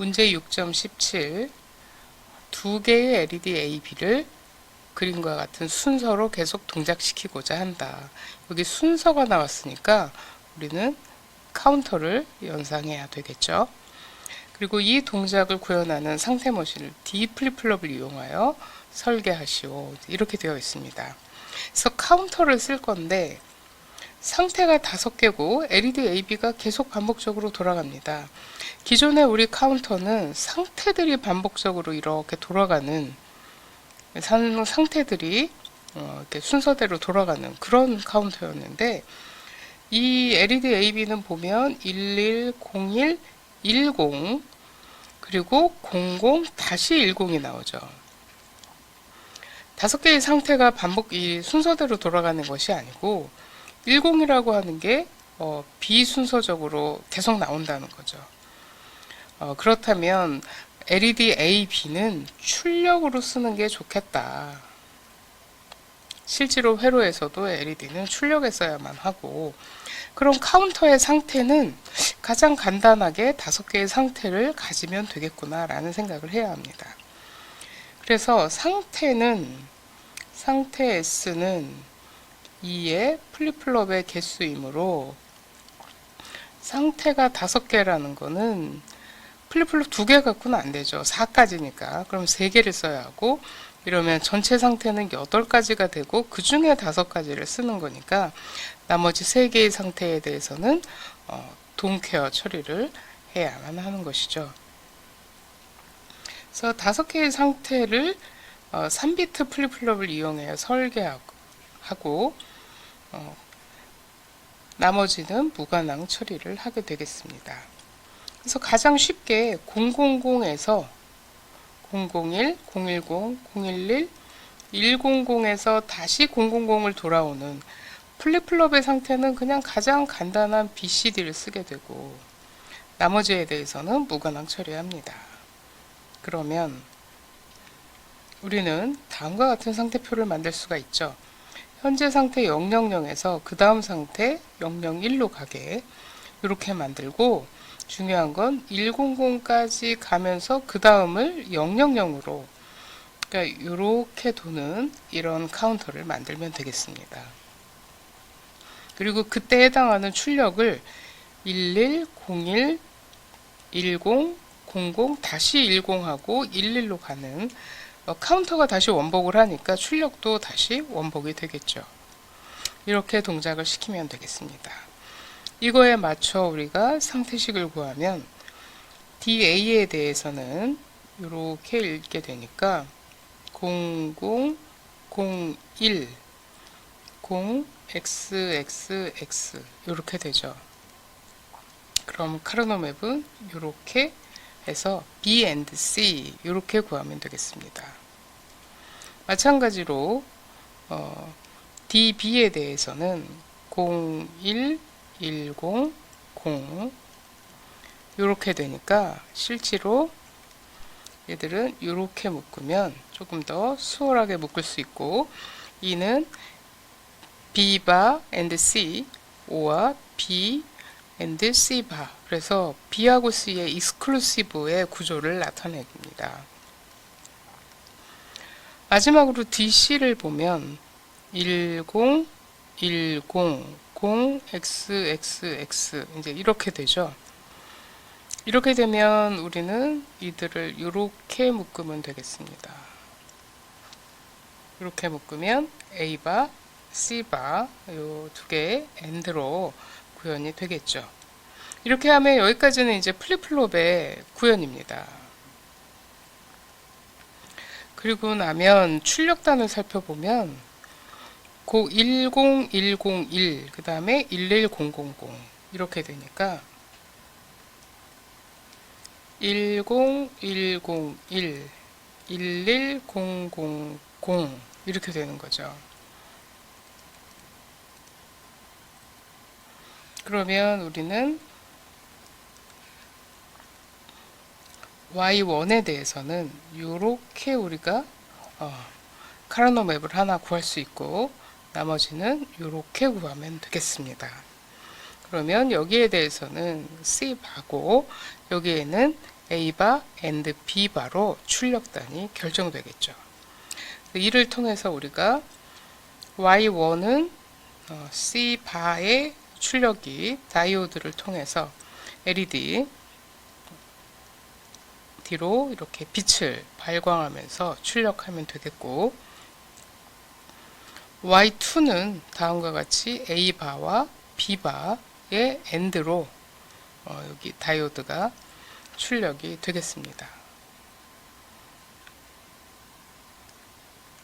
문제 6.17 두 개의 LED AB를 그림과 같은 순서로 계속 동작시키고자 한다. 여기 순서가 나왔으니까 우리는 카운터를 연상해야 되겠죠. 그리고 이 동작을 구현하는 상태 머신을 D 플립플롭을 이용하여 설계하시오. 이렇게 되어 있습니다. 그래서 카운터를 쓸 건데 상태가 다섯 개고 LED AB가 계속 반복적으로 돌아갑니다. 기존의 우리 카운터는 상태들이 반복적으로 이렇게 돌아가는 상- 상태들이 어, 이렇게 순서대로 돌아가는 그런 카운터였는데 이 LED AB는 보면 11, 01, 10 그리고 00 다시 10이 나오죠. 다섯 개의 상태가 반복 이 순서대로 돌아가는 것이 아니고 10이라고 하는 게 어, 비순서적으로 계속 나온다는 거죠. 어, 그렇다면 LED A, B는 출력으로 쓰는 게 좋겠다. 실제로 회로에서도 LED는 출력에 써야만 하고 그럼 카운터의 상태는 가장 간단하게 다섯 개의 상태를 가지면 되겠구나라는 생각을 해야 합니다. 그래서 상태는 상태 S는 2의 플립플롭의 개수이므로 상태가 다섯 개라는 거는 플립플롭 두개 갖고는 안 되죠. 4까지니까. 그럼 세 개를 써야 하고 이러면 전체 상태는 8가지가 되고 그 중에 다섯 가지를 쓰는 거니까 나머지 세 개의 상태에 대해서는 어, 동케어 처리를 해야만 하는 것이죠. 그래서 다섯 개의 상태를 어, 3비트 플립플롭을 이용해 설계하고 어, 나머지는 무관항 처리를 하게 되겠습니다. 그래서 가장 쉽게 000에서 001, 010, 011, 100에서 다시 000을 돌아오는 플립플롭의 상태는 그냥 가장 간단한 BCD를 쓰게 되고 나머지에 대해서는 무관항 처리합니다. 그러면 우리는 다음과 같은 상태표를 만들 수가 있죠. 현재 상태 000에서 그 다음 상태 001로 가게 이렇게 만들고 중요한 건 100까지 가면서 그 다음을 000으로 그러니까 이렇게 도는 이런 카운터를 만들면 되겠습니다. 그리고 그때 해당하는 출력을 11, 01, 10, 00, 다시 10하고 11로 가는 어, 카운터가 다시 원복을 하니까 출력도 다시 원복이 되겠죠. 이렇게 동작을 시키면 되겠습니다. 이거에 맞춰 우리가 상태식을 구하면 DA에 대해서는 이렇게 읽게 되니까 00, 01, 0, XXX 이렇게 되죠. 그럼 카르노맵은 이렇게 해서 B and C 이렇게 구하면 되겠습니다. 마찬가지로 어, DB에 대해서는 01, 10, 0 이렇게 되니까 실제로 얘들은 이렇게 묶으면 조금 더 수월하게 묶을 수 있고 이는 B바 and C, O와 B and C 바 그래서 B하고 C의 익스클루시브의 구조를 나타냅니다. 마지막으로 DC를 보면 10, 10, 0, XXX 이제 이렇게 되죠. 이렇게 되면 우리는 이들을 이렇게 묶으면 되겠습니다. 이렇게 묶으면 A바, C바 이두 개의 AND로 구현이 되겠죠. 이렇게 하면 여기까지는 이제 플립플롭의 구현입니다. 그리고 나면 출력단을 살펴보면 고 10101, 그 다음에 11000 이렇게 되니까 10101, 11000 이렇게 되는 거죠. 그러면 우리는 Y1에 대해서는 이렇게 우리가 어, 카르노 맵을 하나 구할 수 있고 나머지는 이렇게 구하면 되겠습니다. 그러면 여기에 대해서는 C 바고 여기에는 A바 and B바로 출력단이 결정되겠죠. 이를 통해서 우리가 Y1은 어, C바의 출력이 다이오드를 통해서 LED 뒤로 이렇게 빛을 발광하면서 출력하면 되겠고 Y2는 다음과 같이 A바와 B바의 AND로 어, 여기 다이오드가 출력이 되겠습니다.